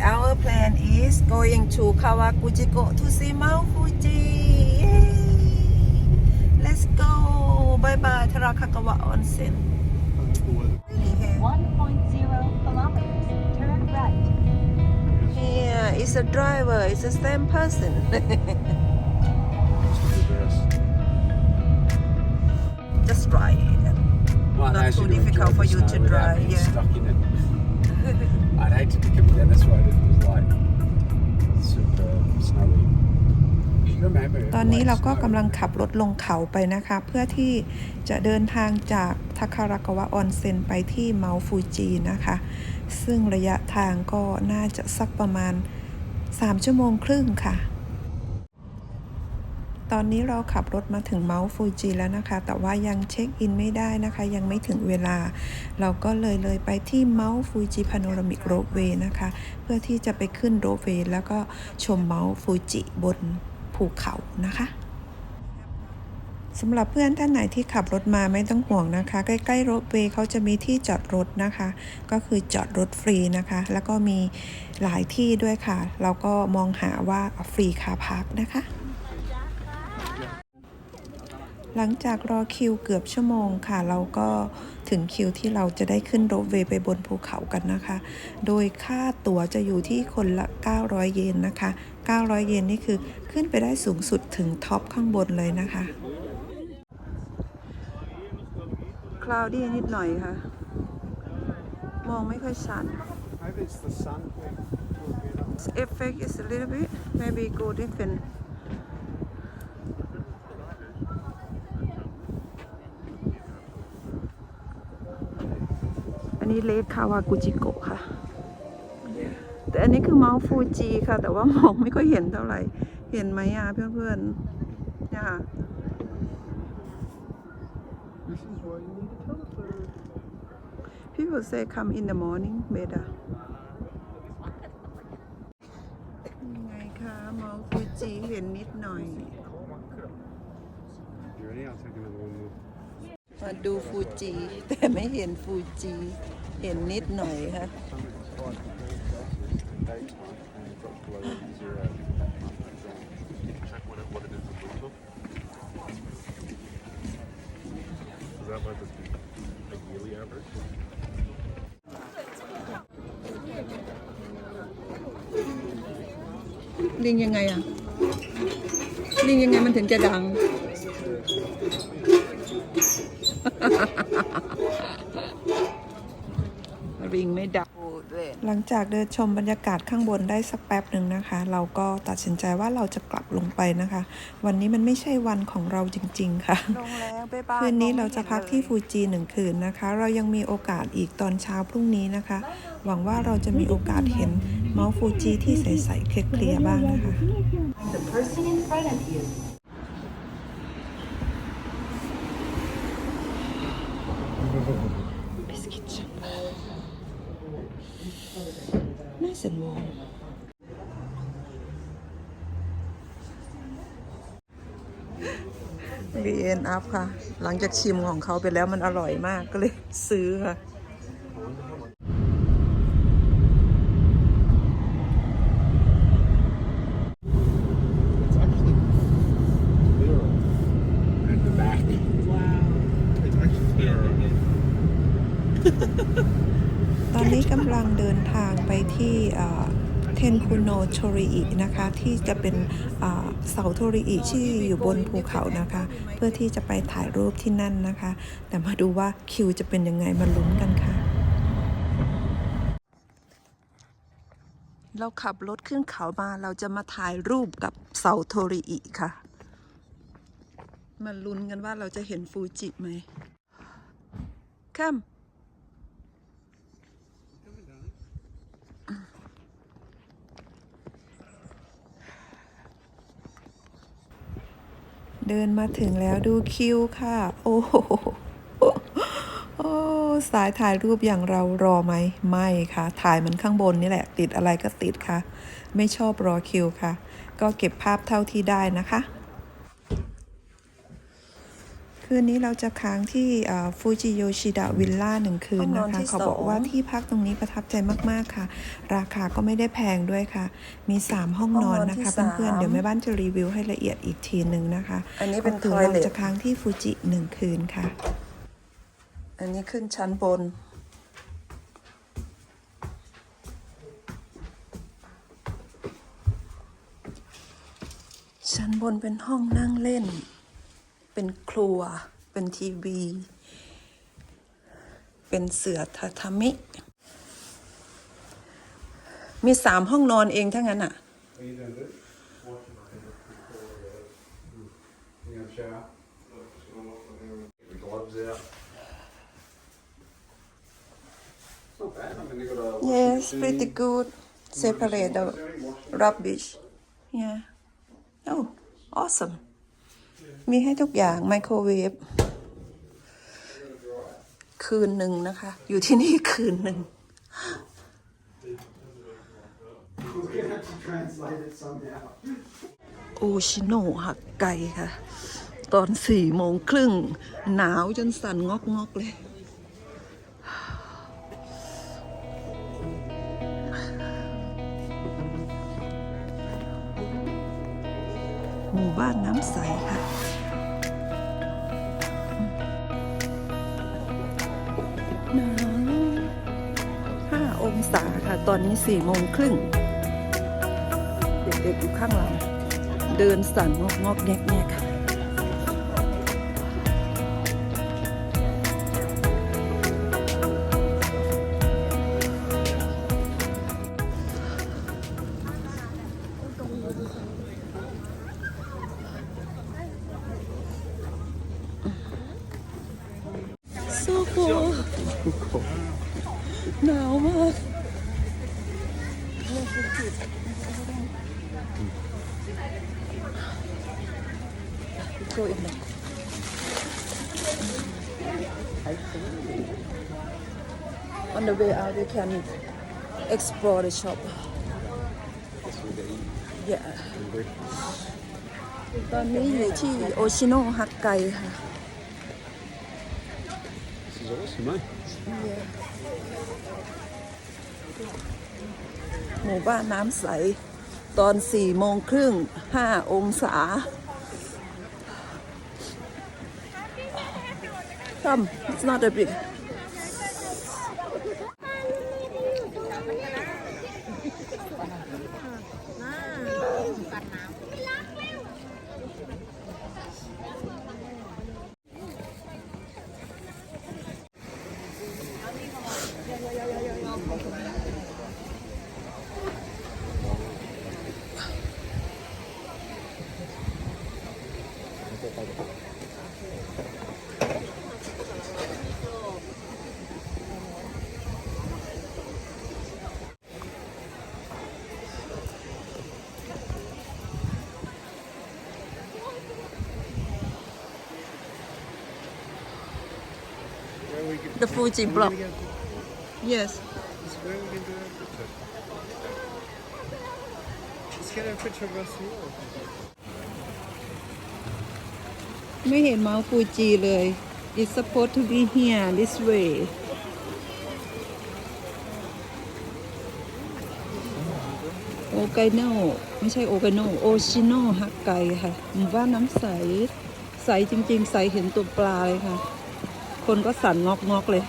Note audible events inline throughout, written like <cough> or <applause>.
our plan is going to Kawaguchiko to see Mount Fuji. Yay! Let's go. Bye bye, Tarakakawa Onsen. Really here. 1.0 kilometers. Turn right. Here is a driver. It's the same person. <laughs> Just ride. Well, Not I too difficult for you snow to without drive, being yeah. I'd hate to pick up again. this road it was like super snowy. ตอนนี้เราก็กำลังขับรถลงเขาไปนะคะ เพื่อที่จะเดินทางจากทาคารากาวะออนเซ็นไปที่เมาฟูจินะคะ ซึ่งระยะทางก็น่าจะสักประมาณ 3 ชั่วโมงครึ่งค่ะ ตอนนี้เราขับรถมาถึงเมาฟูจิแล้วนะคะ แต่ว่ายังเช็คอินไม่ได้นะคะ ยังไม่ถึงเวลา เราก็เลยเลยไปที่เมาฟูจิพาโนรามิกโรเวนะคะ เพื่อที่จะไปขึ้นโรเวแล้วก็ชมเมาฟูจิบนภูเขานะคะสำหรับเพื่อนท่านไหนที่ขับรถมาไม่ต้องห่วงนะคะ ใกล้ๆรถเวย์เขาจะมีที่จอดรถนะคะ ก็คือจอดรถฟรีนะคะ แล้วก็มีหลายที่ด้วยค่ะ เราก็มองหาว่าฟรีคาพาร์คนะคะ หลังจากรอคิวเกือบชั่วโมงค่ะ เราก็ถึงคิวที่เราจะได้ขึ้นรถเวย์ไปบนภูเขากันนะคะ โดยค่าตั๋วจะอยู่ที่คนละ 900 เยนนะคะ 900 เยนนี่คือขึ้นไปได้สูงสุดถึงท็อปข้างบนเลยนะคะ cloudy นิดหน่อยค่ะ มองไม่ค่อยชัด Maybe it's the sun. effect is a little bit maybe go different นี้เลคคาวากุจิโกะค่ะ แต่อันนี้คือเมาส์ฟูจิค่ะ แต่ว่ามองไม่ค่อยเห็นเท่าไหร่ เห็นไหมอะเพื่อนๆเนี่ยค่ะ This is why you need a telephone. People say come in the morning better ไงคะเมาส์ฟูจิเห็นนิดหน่อย You ready? I'll take another one. มาดูฟูจิ แต่ไม่เห็นฟูจิ เห็นนิดหน่อยค่ะลิงยังไงอะลิงยังไงมันถึงจะดัง ลิงไม่ดังเลยหลังจากเดินชมบรรยากาศข้างบนได้สักแป๊บหนึ่งนะคะ เราก็ตัดสินใจว่าเราจะกลับลงไปนะคะ วันนี้มันไม่ใช่วันของเราจริง ๆ ค่ะลงแล้วบ๊ายบายคืนนี้เราจะพักที่มองฟูจิหนึ่งคืนนะคะ เรายังมีโอกาสอีกตอนเช้าพรุ่งนี้นะคะ หวังว่าเราจะมีโอกาสเห็นเมาส์ฟูจิที่ใสๆเคลียร์ๆบ้างนะคะ The person in front of you. บิสกิตช็อป น่าสนวงบีเอ็นอัพค่ะ หลังจากชิมของเขาไปแล้วมันอร่อยมากก็เลยซื้อค่ะ It's actually clearer And the back. It's actually clearer. ตอนนี้กำลังเดินทางไปที่ เทนคุโนโชริอินะคะที่จะเป็นเสาโทริอิที่อยู่บนภูเขานะคะ เพื่อที่จะไปถ่ายรูปที่นั่นนะคะ แต่มาดูว่าคิวจะเป็นยังไงมาลุ้นกันค่ะ เราขับรถขึ้นเขามาเราจะมาถ่ายรูปกับเสาโทริอิค่ะมาลุ้นกันว่าเราจะเห็นฟูจิไหมข้าม เดินมาถึงแล้วดูคิวค่ะ โอ้โหโอ้สายถ่ายรูปอย่างเรารอไหมไม่ค่ะ ถ่ายมันข้างบนนี่แหละ ติดอะไรก็ติดค่ะ ไม่ชอบรอคิวค่ะ ก็เก็บภาพเท่าที่ได้นะคะ คืนนี้เราจะค้างที่ฟูจิโยชิดะวิลล่าหนึ่งคืนห้องนนะอนคะที่เขาบอกสองว่าที่พักตรงนี้ประทับใจมากๆค่ะ ราคาก็ไม่ได้แพงด้วยค่ะ มี 3 ห้องนอนนะคะเพื่อนๆเดี๋ยวแม่บ้านจะรีวิวให้ละเอียดอีกทีหนึ่งนะคะ อันนี้เป็นก็คือ toilet เราจะค้างที่ฟูจิหนึ่งคืนค่ะ อันนี้ขึ้นชั้นบนชั้นบนเป็นห้องนั่งเล่น เป็นครัว เป็นทีวี เป็นเสือทาทามิ มีสามห้องนอนเองถ้างั้นอะ Yes, pretty good. Separate the rubbish. Yeah. Oh, awesome. มีให้ทุกอย่างไมโครเวฟคืนหนึ่งนะคะ อยู่ที่นี่คืนหนึ่ง โอชิโนหักไก่ค่ะ ตอนสี่โมงครึ่ง หนาวจนสั่นงอกงอกๆเลย หมู่บ้านน้ำใสค่ะ ตอนนี้สี่โมงครึ่ง เด็กๆอยู่ข้างหลัง เดินสั่นงอกงอกแงกแง On the way out, we can explore the shop. Yeah. ตอนนี้อยู่ที่โอชิโนฮักไกค่ะ This is awesome, eh? หมู่บ้านน้ำใส ตอนสี่โมงครึ่งห้าองศา Come, it's not a big. Fuji block. Yes. where we can do a picture. Let's get a picture of us here. ไม่เห็นเมาส์ฟูจิเลย It's supposed to be here this way โอไกโนไม่ใช่โอไกโนโอชิโนฮักไกค่ะหมู่บ้านน้ำใส ใสจริงๆ ใสเห็นตัวปลาเลยค่ะ คนก็สั่นงอกงอกๆเลย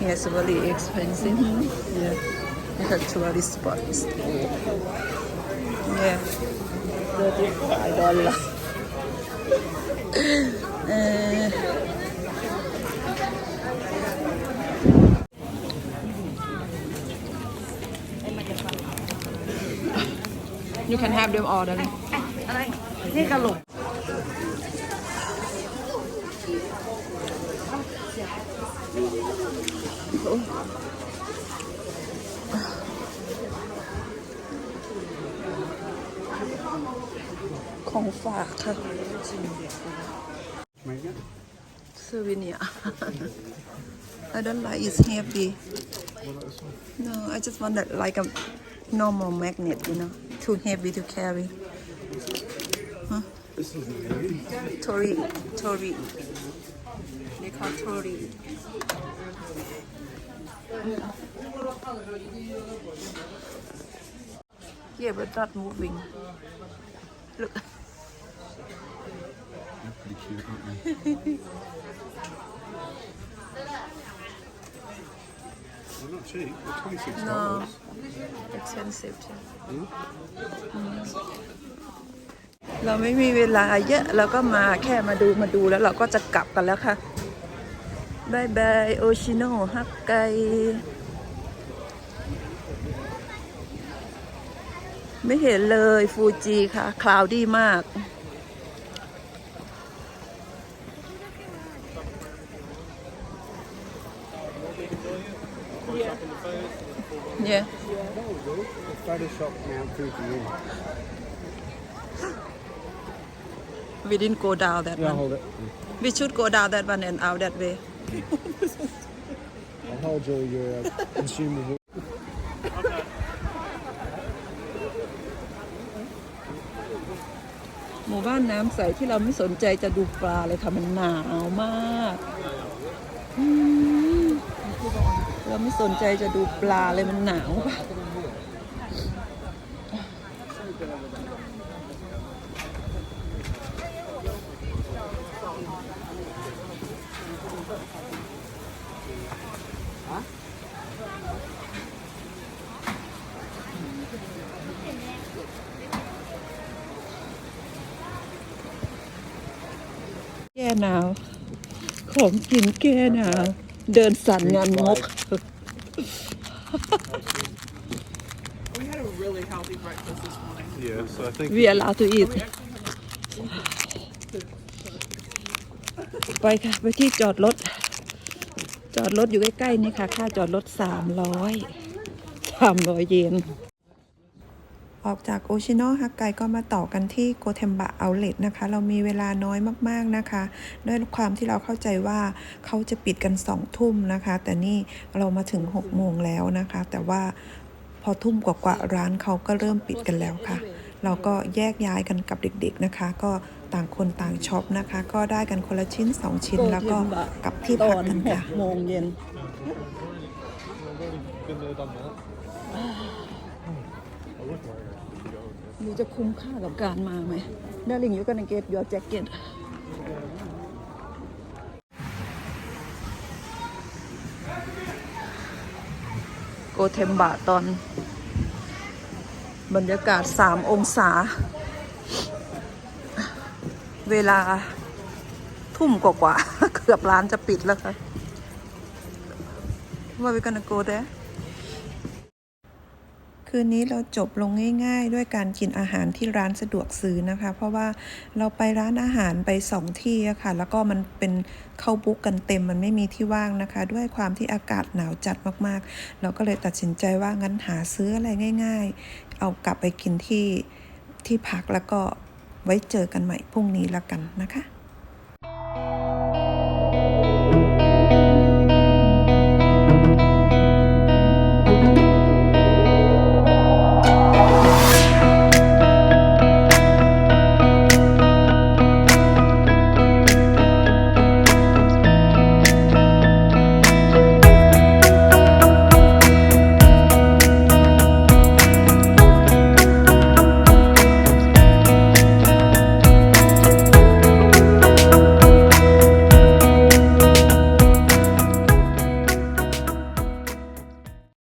Yes, very expensive. Yeah, it's a tourist spot. Yeah, thirty-five dollar. uh, you can have them all, darling. นี่กระโหลก ฝากค่ะ Mega? ซอวิเนีย <laughs> I don't like it's heavy no I just want that like a normal magnet you know too heavy to carry This is heavy. Tori Tori they call Tori yeah but not moving look They're pretty cute, aren't they? They're not cheap. They're twenty-six no dollars. expensive too เราไม่มีเวลาเยอะเราก็มาแค่มาดูมาดูแล้วเราก็จะกลับกันแล้วค่ะบายบายโอชิโนฮักไกไม่เห็นเลยฟูจิค่ะ คลาวดี้มาก Yeah. Photoshop now through to you. We didn't go down that Yeah, one. hold it. We should go down that one and out that way. I'll hold all your uh, consumable. หมู่บ้านน้ำใสที่เราไม่สนใจจะดูปลาเลยค่ะมันหนาวมากอืมเราไม่สนใจจะดูปลาเลยมันหนาวค่ะ แก้หนาว ของกินแก้หนาว เดินสั่นงานงก We had a really healthy breakfast this morning. Yeah, so I think We allowed to eat ไปค่ะ ไปที่จอดรถ จอดรถอยู่ใกล้ๆนี่ค่ะ ค่าจอดรถสามร้อยสามร้อยเยน ออกจากโอชิโนฮักไกก็มาต่อกันที่โกเทมบะเอาเลตนะคะ เรามีเวลาน้อยมากๆนะคะ ด้วยความที่เราเข้าใจว่าเขาจะปิดกันสองทุ่มนะคะ แต่นี่เรามาถึง6กโมงแล้วนะคะ แต่ว่าพ อทุ่มกว่าๆร้านเขาก็เริ่มปิดกันแล้วค่ะ เราก็แยกย้ายกันกับเด็กๆนะคะ ก็ต่างคนต่างช็อปนะคะ ก็ได้กันคนละชิ้น 2 ชิ้นแล้วก็กลับที่พักกันค่ะโมงเย็นดูจะคุ้มค่ากับการมาไหม Darling you gonna get your jacket กเทมบะตอน บรรยากาศ 3 องศา เวลาทุ่มกว่าๆเกือบร้านจะปิดแล้วค่ะว่า we gonna go there คืนนี้เราจบลงง่าย ๆ ด้วยการกินอาหารที่ร้านสะดวกซื้อนะคะ เพราะว่าเราไปร้านอาหารไปสองที่อะค่ะ แล้วก็มันเป็นเข้าบุ๊กกันเต็มมันไม่มีที่ว่างนะคะ ด้วยความที่อากาศหนาวจัดมากๆ เราก็เลยตัดสินใจว่างั้นหาซื้ออะไรง่าย ๆ เอากลับไปกินที่ที่พักแล้วก็ไว้เจอกันใหม่พรุ่งนี้แล้วกันนะคะ